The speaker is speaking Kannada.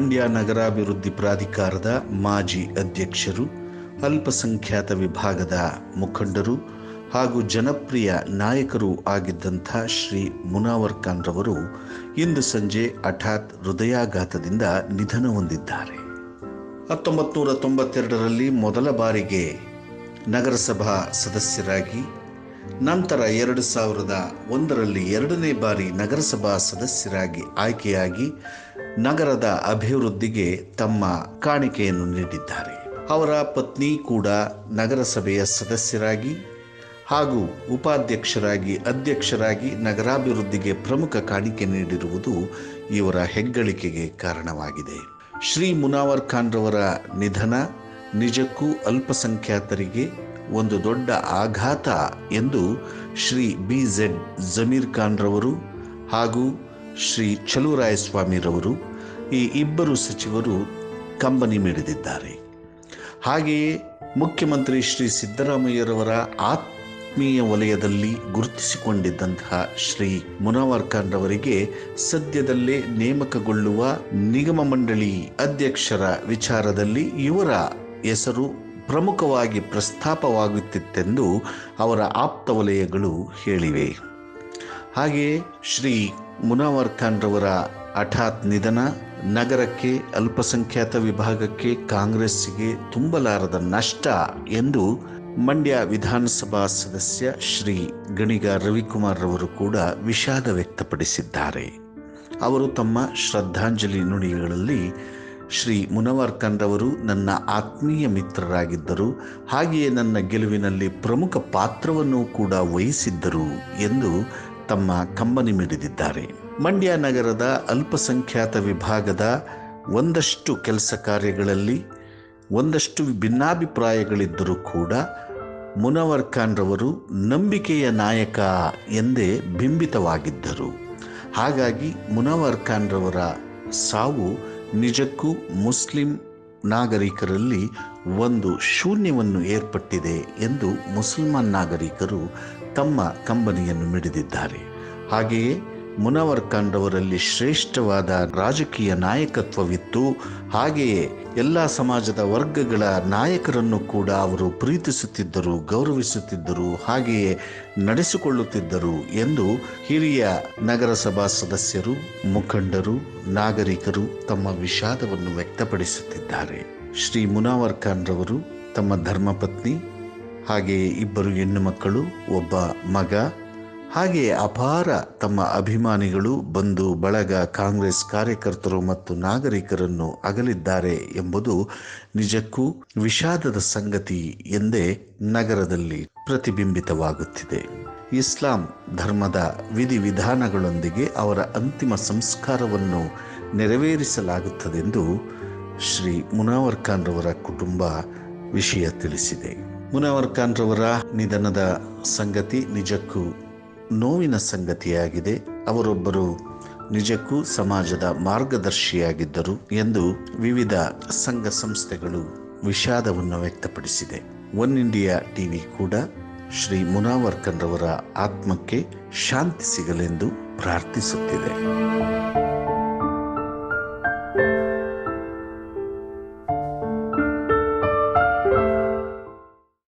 ಮಂಡ್ಯ ನಗರಾಭಿವೃದ್ಧಿ ಪ್ರಾಧಿಕಾರದ ಮಾಜಿ ಅಧ್ಯಕ್ಷರು, ಅಲ್ಪಸಂಖ್ಯಾತ ವಿಭಾಗದ ಮುಖಂಡರು ಹಾಗೂ ಜನಪ್ರಿಯ ನಾಯಕರು ಆಗಿದ್ದಂಥ ಶ್ರೀ ಮುನಾವರ್ ಖಾನ್ ರವರು ಇಂದು ಸಂಜೆ ಹಠಾತ್ ಹೃದಯಾಘಾತದಿಂದ ನಿಧನ ಹೊಂದಿದ್ದಾರೆ. ಹತ್ತೊಂಬತ್ತು ನೂರ ತೊಂಬತ್ತೆರಡರಲ್ಲಿ ಮೊದಲ ಬಾರಿಗೆ ನಗರಸಭಾ ಸದಸ್ಯರಾಗಿ, ನಂತರ ಎರಡು ಸಾವಿರದ ಒಂದರಲ್ಲಿ ಎರಡನೇ ಬಾರಿ ನಗರಸಭಾ ಸದಸ್ಯರಾಗಿ ಆಯ್ಕೆಯಾಗಿ ನಗರದ ಅಭಿವೃದ್ಧಿಗೆ ತಮ್ಮ ಕಾಣಿಕೆಯನ್ನು ನೀಡಿದ್ದಾರೆ. ಅವರ ಪತ್ನಿ ಕೂಡ ನಗರಸಭೆಯ ಸದಸ್ಯರಾಗಿ ಹಾಗೂ ಉಪಾಧ್ಯಕ್ಷರಾಗಿ, ಅಧ್ಯಕ್ಷರಾಗಿ ನಗರಾಭಿವೃದ್ಧಿಗೆ ಪ್ರಮುಖ ಕಾಣಿಕೆ ನೀಡಿರುವುದು ಇವರ ಹೆಗ್ಗಳಿಕೆಗೆ ಕಾರಣವಾಗಿದೆ. ಶ್ರೀ ಮುನಾವರ್ ಖಾನ್ ರವರ ನಿಧನ ನಿಜಕ್ಕೂ ಅಲ್ಪಸಂಖ್ಯಾತರಿಗೆ ಒಂದು ದೊಡ್ಡ ಆಘಾತ ಎಂದು ಶ್ರೀ ಬಿ ಝೆಡ್ ಜಮೀರ್ ಖಾನ್ ರವರು ಹಾಗೂ ಶ್ರೀ ಚಲುರಾಯಸ್ವಾಮಿರವರು ಈ ಇಬ್ಬರು ಸಚಿವರು ಕಂಬನಿ ಮಿಡಿದಿದ್ದಾರೆ. ಹಾಗೆಯೇ ಮುಖ್ಯಮಂತ್ರಿ ಶ್ರೀ ಸಿದ್ದರಾಮಯ್ಯರವರ ಆತ್ಮೀಯ ವಲಯದಲ್ಲಿ ಗುರುತಿಸಿಕೊಂಡಿದ್ದಂತಹ ಶ್ರೀ ಮುನವರ್ ರವರಿಗೆ ಸದ್ಯದಲ್ಲೇ ನೇಮಕಗೊಳ್ಳುವ ನಿಗಮ ಮಂಡಳಿ ಅಧ್ಯಕ್ಷರ ವಿಚಾರದಲ್ಲಿ ಇವರ ಹೆಸರು ಪ್ರಮುಖವಾಗಿ ಪ್ರಸ್ತಾಪವಾಗುತ್ತಿತ್ತೆಂದು ಅವರ ಆಪ್ತ ವಲಯಗಳು ಹೇಳಿವೆ. ಹಾಗೆಯೇ ಶ್ರೀ ಮುನಾವರ್ ಖಾನ್ ರವರ ಹಠಾತ್ ನಿಧನ ನಗರಕ್ಕೆ ಅಲ್ಪಸಂಖ್ಯಾತ ವಿಭಾಗಕ್ಕೆ ಕಾಂಗ್ರೆಸ್ಸಿಗೆ ತುಂಬಲಾರದ ನಷ್ಟ ಎಂದು ಮಂಡ್ಯ ವಿಧಾನಸಭಾ ಸದಸ್ಯ ಶ್ರೀ ಗಣಿಗ ರವಿಕುಮಾರ್ ರವರು ಕೂಡ ವಿಷಾದ ವ್ಯಕ್ತಪಡಿಸಿದ್ದಾರೆ. ಅವರು ತಮ್ಮ ಶ್ರದ್ಧಾಂಜಲಿ ನುಡಿಗಳಲ್ಲಿ ಶ್ರೀ ಮುನವರ್ ಖಾನ್ ರವರು ನನ್ನ ಆತ್ಮೀಯ ಮಿತ್ರರಾಗಿದ್ದರು, ಹಾಗೆಯೇ ನನ್ನ ಗೆಲುವಿನಲ್ಲಿ ಪ್ರಮುಖ ಪಾತ್ರವನ್ನು ಕೂಡ ವಹಿಸಿದ್ದರು ಎಂದು ತಮ್ಮ ಕಂಬನಿ ಮಿಡಿದಿದ್ದಾರೆ. ಮಂಡ್ಯ ನಗರದ ಅಲ್ಪಸಂಖ್ಯಾತ ವಿಭಾಗದ ಒಂದಷ್ಟು ಕೆಲಸ ಕಾರ್ಯಗಳಲ್ಲಿ ಒಂದಷ್ಟು ಭಿನ್ನಾಭಿಪ್ರಾಯಗಳಿದ್ದರೂ ಕೂಡ ಮುನವರ್ ಖಾನ್ ರವರು ನಂಬಿಕೆಯ ನಾಯಕ ಎಂದೇ ಬಿಂಬಿತವಾಗಿದ್ದರು. ಹಾಗಾಗಿ ಮುನವರ್ ಖಾನ್ ರವರ ಸಾವು ನಿಜಕ್ಕೂ ಮುಸ್ಲಿಂ ನಾಗರಿಕರಲ್ಲಿ ಒಂದು ಶೂನ್ಯವನ್ನು ಏರ್ಪಟ್ಟಿದೆ ಎಂದು ಮುಸಲ್ಮಾನ್ ನಾಗರಿಕರು ತಮ್ಮ ಕಂಬನಿಯನ್ನು ಮಿಡಿದಿದ್ದಾರೆ. ಹಾಗೆಯೇ ಮುನವರ್ ಖಾನ್ ರವರಲ್ಲಿ ಶ್ರೇಷ್ಠವಾದ ರಾಜಕೀಯ ನಾಯಕತ್ವವಿತ್ತು. ಹಾಗೆಯೇ ಎಲ್ಲ ಸಮಾಜದ ವರ್ಗಗಳ ನಾಯಕರನ್ನು ಕೂಡ ಅವರು ಪ್ರೀತಿಸುತ್ತಿದ್ದರು, ಗೌರವಿಸುತ್ತಿದ್ದರು, ಹಾಗೆಯೇ ನಡೆಸಿಕೊಳ್ಳುತ್ತಿದ್ದರು ಎಂದು ಹಿರಿಯ ನಗರಸಭಾ ಸದಸ್ಯರು, ಮುಖಂಡರು, ನಾಗರಿಕರು ತಮ್ಮ ವಿಷಾದವನ್ನು ವ್ಯಕ್ತಪಡಿಸುತ್ತಿದ್ದಾರೆ. ಶ್ರೀ ಮುನಾವರ್ ಖಾನ್ ರವರು ತಮ್ಮ ಧರ್ಮಪತ್ನಿ, ಹಾಗೆಯೇ ಇಬ್ಬರು ಹೆಣ್ಣು ಮಕ್ಕಳು ಒಬ್ಬ ಮಗ ಹಾಗೆಯೇ ಅಪಾರ ತಮ್ಮ ಅಭಿಮಾನಿಗಳು ಬಂದು ಬಳಗ ಕಾಂಗ್ರೆಸ್ ಕಾರ್ಯಕರ್ತರು ಮತ್ತು ನಾಗರಿಕರನ್ನು ಅಗಲಿದ್ದಾರೆ ಎಂಬುದು ನಿಜಕ್ಕೂ ವಿಷಾದದ ಸಂಗತಿ ಎಂದೇ ನಗರದಲ್ಲಿ ಪ್ರತಿಬಿಂಬಿತವಾಗುತ್ತಿದೆ. ಇಸ್ಲಾಂ ಧರ್ಮದ ವಿಧಿವಿಧಾನಗಳೊಂದಿಗೆ ಅವರ ಅಂತಿಮ ಸಂಸ್ಕಾರವನ್ನು ನೆರವೇರಿಸಲಾಗುತ್ತದೆಂದು ಶ್ರೀ ಮುನಾವರ್ ಖಾನ್ ರವರ ಕುಟುಂಬ ವಿಷಯ ತಿಳಿಸಿದೆ. ಮುನಾವರ್ ಖಾನ್ ರವರ ನಿಧನದ ಸಂಗತಿ ನಿಜಕ್ಕೂ ನೋವಿನ ಸಂಗತಿಯಾಗಿದೆ. ಅವರೊಬ್ಬರು ನಿಜಕ್ಕೂ ಸಮಾಜದ ಮಾರ್ಗದರ್ಶಿಯಾಗಿದ್ದರು ಎಂದು ವಿವಿಧ ಸಂಘ ಸಂಸ್ಥೆಗಳು ವಿಷಾದವನ್ನು ವ್ಯಕ್ತಪಡಿಸಿದೆ. ಒನ್ ಇಂಡಿಯಾ ಟಿವಿ ಕೂಡ ಶ್ರೀ ಮುನಾವರ್ಕನ್ರವರ ರವರ ಆತ್ಮಕ್ಕೆ ಶಾಂತಿ ಸಿಗಲೆಂದು ಪ್ರಾರ್ಥಿಸುತ್ತಿದೆ.